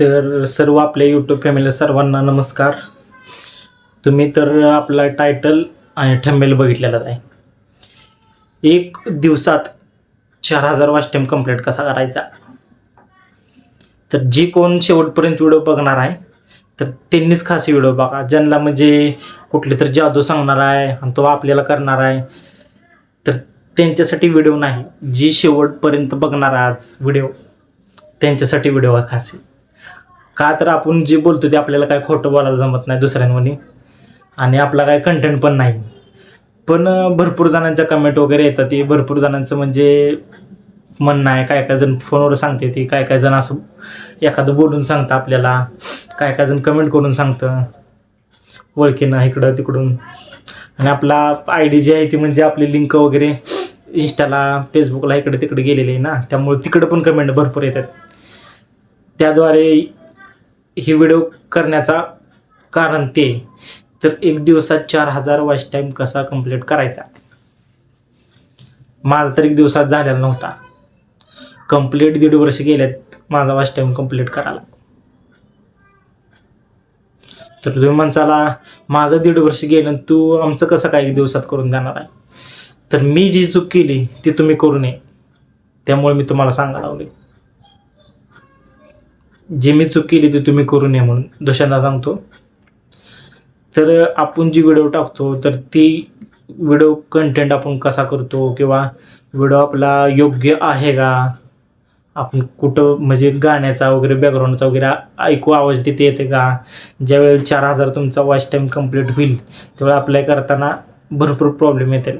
तर सर्व आपल्या यूट्यूब फॅमिली सर्वांना नमस्कार. तुम्ही तर आपला टायटल आणि ठंबेल बघितलेला आहे. एक दिवसात चार हजार वाच टाईम कंप्लीट कसा करायचा? तर जी कोण शेवटपर्यंत व्हिडिओ बघणार आहे तर त्यांनीच खास व्हिडिओ बघा. ज्यांना म्हणजे कुठली तर जादू सांगणार आहे आणि तो आपल्याला करणार आहे तर त्यांच्यासाठी व्हिडिओ नाही. जी शेवटपर्यंत बघणार आहे आज व्हिडिओ त्यांच्यासाठी व्हिडिओ आहे खास. का तर आपण जे बोलतो ते आपल्याला काय खोटं बोलायला जमत नाही दुसऱ्यांमध्ये आणि आपला काय कंटेंट पण नाही. पण भरपूर जणांच्या कमेंट वगैरे येतात. ते भरपूर जणांचं म्हणजे म्हणणं आहे काय काय जण फोनवर सांगते ती काय काय जण असं एखादं बोलून सांगतं आपल्याला काय काय जण कमेंट करून सांगतं. ओळखीनं इकडं तिकडून. आणि आपला आय डी जी आहे ती म्हणजे आपली लिंक वगैरे इंस्टाला फेसबुकला इकडे तिकडे गेलेली आहे ना. त्यामुळे तिकडं पण कमेंट भरपूर येतात. त्याद्वारे हे व्हिडिओ करण्याचा कारण ते. तर एक दिवसात चार हजार वॉच टाईम कसा कंप्लीट करायचा? माझा तर एक दिवसात झालेला नव्हता. कंप्लीट दीड वर्ष गेल्यात माझा वॉच टाईम कंप्लीट करायला. तर तुम्ही माणसाला माझं दीड वर्ष गेलं तू आमचं कसं काय एक दिवसात करून देणार आहे? तर मी जी चूक केली ती तुम्ही करू नये. त्यामुळे मी तुम्हाला सांगायला लावले जी मी चूक केली ती तुम्ही करू नये म्हणून दुसऱ्यांदा सांगतो. तर आपण जी व्हिडिओ टाकतो तर ती व्हिडिओ कंटेंट आपण कसा करतो किंवा व्हिडिओ आपला योग्य आहे का? आपण कुठं म्हणजे गाण्याचा वगैरे बॅकग्राऊंडचा वगैरे ऐकू आवाज तिथे येते का? ज्यावेळेला चार हजार तुमचा वॉच टाईम कंप्लीट होईल त्यावेळेला अप्लाय करताना भरपूर प्रॉब्लेम येतील.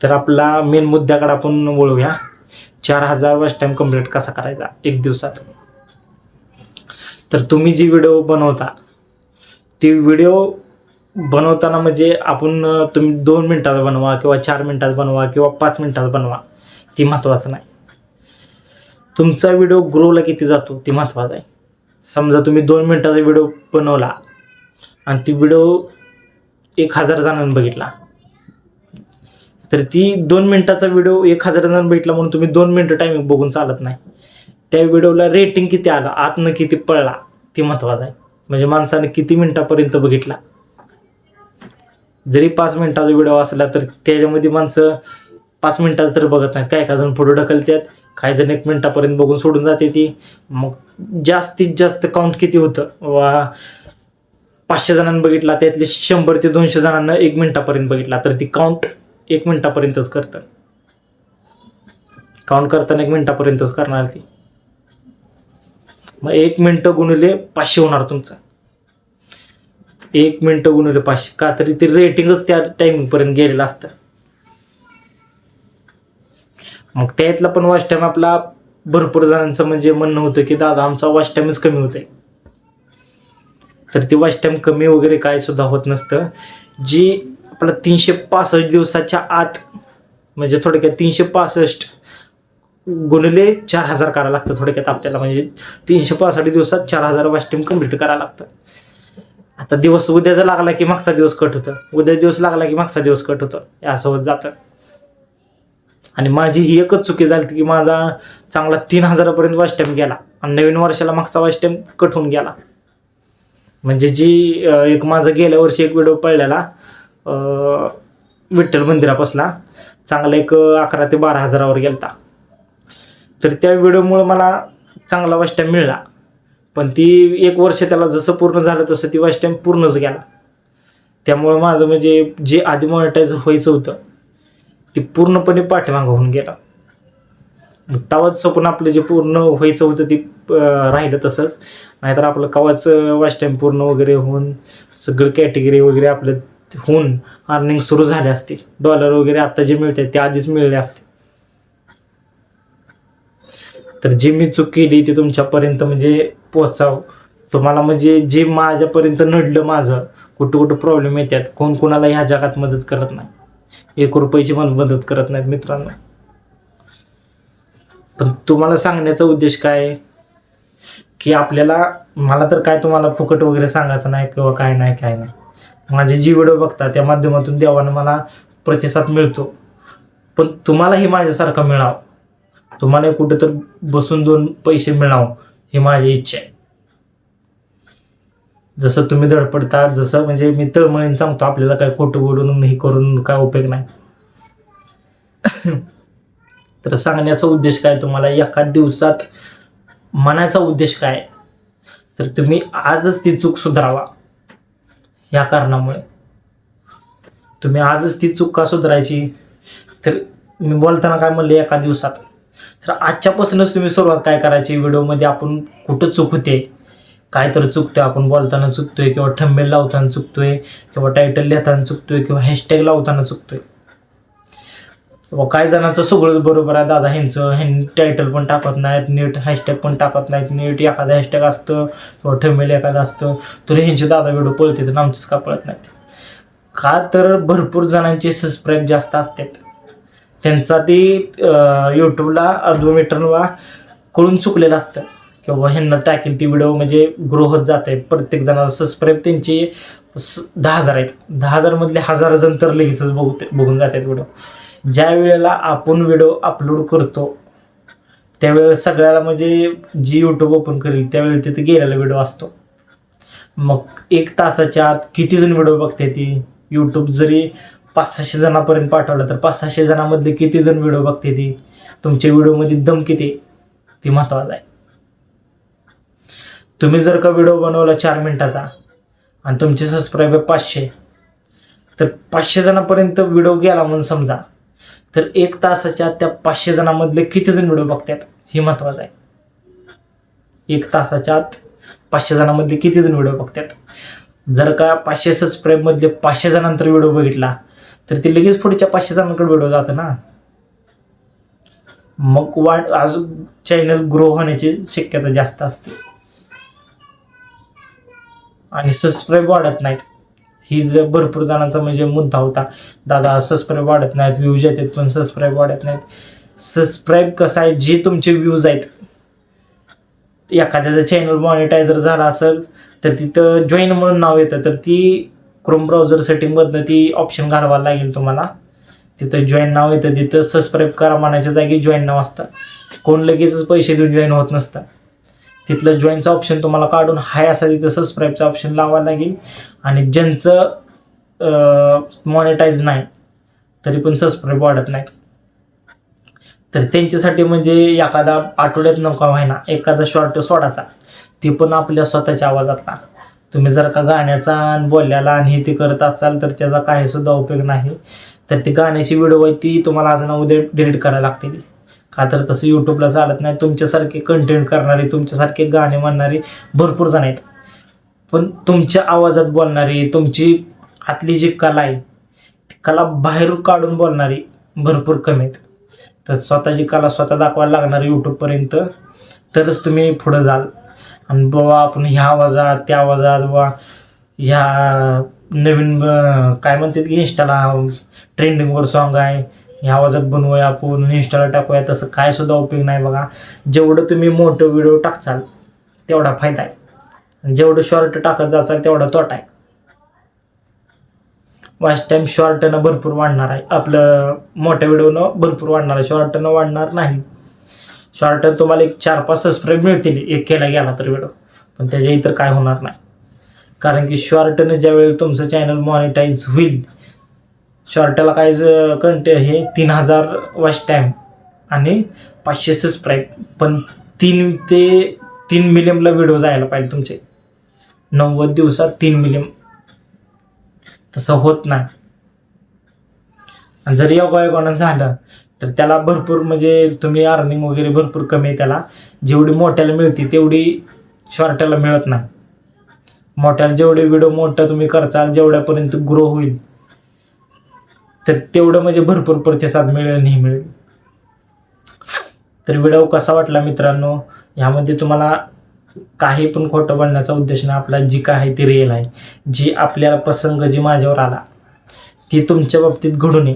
तर आपला मेन मुद्द्याकडे आपण वळूया. चार हजार वॉच टाईम कंप्लीट कसा करायचा? एक दिवसात. तर तुम्ही जी व्हिडिओ बनवता ती व्हिडिओ बनवताना म्हणजे आपण तुम्ही दोन मिनटात बनवा किंवा चार मिनटात बनवा किंवा पाच मिनटात बनवा ती महत्त्वाचं नाही. तुमचा व्हिडिओ ग्रोला किती जातो ती महत्त्वाचं आहे. समजा तुम्ही दोन मिनटाचा व्हिडिओ बनवला आणि ती व्हिडिओ एक हजार जणांनी बघितला. तर ती दोन मिनटाचा व्हिडिओ एक हजार जण बघितला म्हणून तुम्ही दोन मिनटं टायमिंग बघून चालत नाही. त्या व्हिडिओला रेटिंग किती आलं? आतनं किती पळला ती महत्त्वाचं आहे. म्हणजे माणसाने किती मिनटापर्यंत बघितला? जरी पाच मिनिटाचा व्हिडिओ असला तर त्याच्यामध्ये माणसं पाच मिनिटाचं तर बघत नाहीत. काय काय जण पुढे ढकलतात? काही जण एक मिनिटापर्यंत बघून सोडून जाते ती. मग जास्तीत जास्त काउंट किती होतं? वा पाचशे जणांनी बघितला त्यातले शंभर ते दोनशे जणांना एक मिनिटापर्यंत बघितला तर ती काउंट एक मिनिटापर्यंतच करतं काउंट करताना एक मिनिटापर्यंतच करणार ती. मग एक मिनटं गुणिले पाचशे होणार तुमचं. एक मिनटं गुणिले पाचशे. का तरी ते रेटिंगच त्या टायमिंगपर्यंत गेलेलं असतं. मग त्यातला पण वॉच टाईम आपला भरपूर जणांचं म्हणजे म्हणणं होतं की दादा आमचा वॉच टाईमच कमी होतोय. तर ती वॉच टाईम कमी वगैरे काय सुद्धा होत नसतं. जी आपला तीनशे पासष्ट दिवसाच्या आत म्हणजे थोडक्यात तीनशे पासष्ट गुणले चार हजार करायला लागतं थोडक्यात आपल्याला. म्हणजे तीनशे पासष्ट दिवसात चार हजार वॉच कंप्लीट करायला लागतं. आता दिवस उद्याचा लागला की मागचा दिवस कट होतं. उद्या दिवस लागला की मागचा दिवस कट होतं. यासोबत असं होत जातं. आणि माझी ही एकच चुकी झाली की माझा चांगला तीन हजारापर्यंत वॉच टाईम गेला. आणि नवीन वर्षाला मागचा वॉच टाईम कट होऊन गेला. म्हणजे जी एक माझा गेल्या वर्षी एक व्हिडिओ पडलेला विठ्ठल मंदिरापासला चांगला एक अकरा ते बारा हजारावर गेलता. तर त्या व्हिडिओमुळं मला चांगला वॉच टाईम मिळाला. पण ती एक वर्ष त्याला जसं पूर्ण झालं तसं ती वॉच टाईम पूर्णच गेला. त्यामुळं माझं म्हणजे जे आधी मॉनिटाईज व्हायचं होतं ते पूर्णपणे पाठीमागं होऊन गेलं. तवाच स्वप्न आपलं जे पूर्ण व्हायचं होतं ते राहिलं तसंच. नाहीतर आपलं कवाच वॉच टाईम पूर्ण वगैरे होऊन सगळं कॅटेगरी वगैरे आपलं होऊन अर्निंग सुरू झाले असते डॉलर वगैरे आता जे मिळते ते आधीच मिळले असते तर जी मी चूक केली ती तुमच्यापर्यंत म्हणजे पोचाव तुम्हाला म्हणजे जे माझ्यापर्यंत नडलं माझं कुठं कुठं प्रॉब्लेम येतात कोण कोणाला ह्या जगात मदत करत नाही. एक रुपयाची पण मदत करत नाहीत मित्रांनो. पण तुम्हाला सांगण्याचा उद्देश काय की आपल्याला मला तर काय तुम्हाला फुकट वगैरे सांगायचं नाही किंवा काय नाही काय नाही. माझे जी व्हिडिओ बघता त्या माध्यमातून देवानं मला प्रतिसाद मिळतो. पण तुम्हालाही माझ्यासारखा मिळावं. तुम्हाला कुठं तर बसून दोन पैसे मिळावं ही माझी इच्छा आहे. जसं तुम्ही धडपडता जसं म्हणजे मी तळमळीन सांगतो आपल्याला काय खोटं बोलून हे करून काय उपयोग नाही. तर सांगण्याचा उद्देश काय तुम्हाला? एका दिवसात मनाचा उद्देश काय? तर तुम्ही आजच ती चूक सुधारावा. या कारणामुळे. तुम्ही आजच ती चूक का सुधारायची? तर मी बोलताना काय म्हणले एका दिवसात? तर आजच्यापासूनच तुम्ही सुरुवात काय करायची? व्हिडिओमध्ये आपण कुठं चूक होते? काय तर चुकतोय आपण बोलताना चुकतोय किंवा ठंबेल लावताना चुकतोय किंवा टायटल लिहिताना चुकतोय किंवा हॅशटॅग लावताना चुकतोय. काही जणांचं सगळंच बरोबर आहे दादा. ह्यांचं ह्यांनी टायटल पण टाकत नाहीत नीट हॅशटॅग पण टाकत नाहीत. नीट एखादं हॅशटॅग असतं किंवा ठेमेल एखादं असतं तरी ह्यांचे दादा व्हिडिओ पळते तर आमचंच का पळत नाहीत? का तर भरपूर जणांचे सबस्क्राईब जास्त असतात. त्यांचा ते यूट्यूबला अधोमीटरला कळून चुकलेलं असतं. किंवा ह्यांना टाकेल ती व्हिडिओ म्हणजे ग्रो होत जात. आहे प्रत्येक जणाला सबस्क्राईब त्यांचे स- दहा हजार आहेत. दहा हजारमधले हजार जण तर लगेचच बघू बघून जातात व्हिडिओ ज्या वेळेला आपण व्हिडिओ अपलोड करतो त्यावेळेला सगळ्याला म्हणजे जी यूट्यूब ओपन करेल त्यावेळेला तिथे गेलेला व्हिडिओ असतो. मग एक तासाच्या आत किती जण व्हिडिओ बघते ती? यूट्यूब जरी पाच सहाशे जणांपर्यंत पाठवलं तर पाच सहाशे जणांमधले किती जण व्हिडिओ बघते ती? तुमच्या व्हिडिओमध्ये दम किती? ती महत्वाचं आहे. तुम्ही जर का व्हिडिओ बनवला चार मिनिटाचा आणि तुमचे सबस्क्रायबर पाचशे तर पाचशे जणांपर्यंत व्हिडिओ गेला म्हणून समजा. तर एक तासाच्या त्या पाचशे जणांमधले किती जण व्हिडिओ बघतात हे महत्वाचं आहे. एक तासाच्या आत पाचशे जणांमधले किती जण व्हिडिओ बघतात जर का पाचशे सबस्क्राईबमधले पाचशे जणांतर व्हिडिओ बघितला तर ते लगेच पुढच्या पाचशे जणांकडे व्हिडिओ जातं ना. मग वाट अजून चॅनल ग्रो होण्याची शक्यता जास्त असते. आणि सबस्क्राईब वाढत नाहीत. ही जर भरपूर जणांचा म्हणजे मुद्दा होता दादा सबस्क्राईब वाढत नाहीत व्ह्यूज येतात पण सबस्क्राईब वाढत नाहीत. सबस्क्राईब कसं आहे? जे तुमचे व्ह्यूज आहेत. एखाद्याचं चॅनल मॉनिटायझर झाला असेल तर तिथं जॉईन म्हणून नाव येतं. तर ती क्रोम ब्राउझर सेटिंगमधनं ती ऑप्शन घालवायला लागेल तुम्हाला. तिथं जॉईन नाव येतं. तिथं सबस्क्राईब करा म्हणायच्या जागी जॉईन नाव असतं. कोण लगेचच पैसे देऊन जॉईन होत नसतं. तिथलं जॉईनचं ऑप्शन तुम्हाला काढून हाय असा तिथं सबस्क्राईबचं ऑप्शन लावावं लागेल. आणि ज्यांचं मॉनिटाईज नाही तरी पण सबस्क्राईब वाढत नाहीत तर त्यांच्यासाठी म्हणजे एखादा आठवड्यात नका व्हायना एखादा शॉर्ट सोडाचा ते पण आपल्या स्वतःच्या आवाजातला. तुम्ही जर का गाण्याचा आणि बोलल्याला आणि हे ते करत असाल तर त्याचा काही सुद्धा उपयोग नाही. तर ती गाण्याची व्हिडिओ आहे ती तुम्हाला आज ना उद्या डिलीट करायला लागतील. का तर तसं यूट्यूबला चालत नाही. तुमच्यासारखे कंटेंट करणारे तुमच्यासारखे गाणे म्हणणारे भरपूर जण आहेत. पण तुमच्या आवाजात बोलणारी तुमची आतली जी कला आहे ती कला बाहेर काढून बोलणारी भरपूर कमी आहेत. तर स्वतःची कला स्वतः दाखवायला लागणार यूट्यूबपर्यंत तरच तुम्ही पुढं जाल. आणि बाबा आपण ह्या आवाजात त्या आवाजात बाबा ह्या नवीन काय म्हणतात की इंस्टाला ट्रेंडिंगवर सॉन्ग आहे. ह्या आवाजात बनवूया आपण इंस्टाला टाकूया तसं काय सुद्धा उपयोग नाही बघा. जेवढं तुम्ही मोठं व्हिडिओ टाकचाल तेवढा फायदा आहे. आणि जेवढं शॉर्ट टाकत जाचाल तेवढा तोटा आहे. वाच टाईम शॉर्टनं भरपूर वाढणार आहे. आपलं मोठ्या व्हिडिओनं भरपूर वाढणार आहे. शॉर्टनं वाढणार नाही. शॉर्ट तुम्हाला एक चार पाच सबस्क्राईब मिळतील. एक केला गेला तर व्हिडिओ पण त्याच्या इतर काय होणार नाही. कारण की शॉर्टनं ज्यावेळी तुमचं चॅनल मॉनिटाईज होईल शॉर्टला काय कंटे हे तीन हजार वॉच टाईम आणि पाचशे सबस्क्राईब पण तीन ते तीन मिलियमला व्हिडिओ जायला पाहिजे तुमचे. नव्वद दिवसात तीन मिलियम. तसं होत नाही. आणि जर योगायोगानं झालं तर त्याला भरपूर म्हणजे तुम्ही अर्निंग वगैरे भरपूर कमी आहे त्याला. जेवढी मोठ्याला मिळते तेवढी शॉर्टाला मिळत नाही. मोठ्याला जेवढे व्हिडिओ मोठा तुम्ही करचाल जेवढ्यापर्यंत ग्रो होईल. तर तेवढं म्हणजे भरपूर प्रतिसाद मिळेल नाही मिळेल. तर व्हिडिओ कसा वाटला मित्रांनो? ह्यामध्ये तुम्हाला काही पण खोटं बोलण्याचा उद्देश नाही. आपला जी काय आहे ती रिअल आहे जी आपल्याला प्रसंग जी माझ्यावर आला ती तुमच्या बाबतीत घडू नये.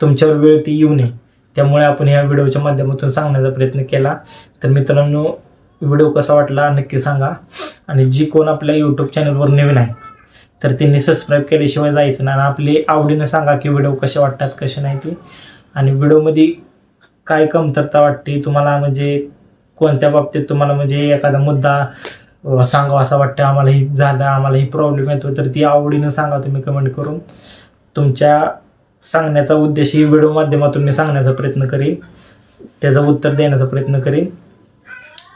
तुमच्यावर वेळ ती येऊ नये. त्यामुळे आपण ह्या व्हिडिओच्या माध्यमातून सांगण्याचा प्रयत्न केला. तर मित्रांनो व्हिडिओ कसा वाटला नक्की सांगा. आणि जी कोण आपल्या यूट्यूब चॅनलवर नवीन आहे तर त्यांनी सबस्क्राईब केल्याशिवाय जायचं ना आणि आपली आवडीनं सांगा की व्हिडिओ कसे वाटतात कसे नाही ते. आणि व्हिडिओमध्ये काय कमतरता वाटते तुम्हाला म्हणजे कोणत्या बाबतीत तुम्हाला म्हणजे एखादा मुद्दा सांगावा असा वाटतं आम्हाला ही झालं आम्हाला ही प्रॉब्लेम येतो तर ती आवडीनं सांगा तुम्ही कमेंट करून. तुमच्या सांगण्याचा उद्देश ही व्हिडिओ माध्यमातून मी सांगण्याचा प्रयत्न करीन. त्याचं उत्तर देण्याचा प्रयत्न करीन.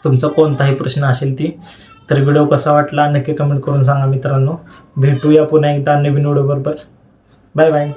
तुमचा कोणताही प्रश्न असेल ती तर व्हिडिओ कसा वाटला नक्की कमेंट करून सांगा मित्रांनो. भेटूया पुन्हा एकदा नवीन व्हिडिओ बरोबर. Bye bye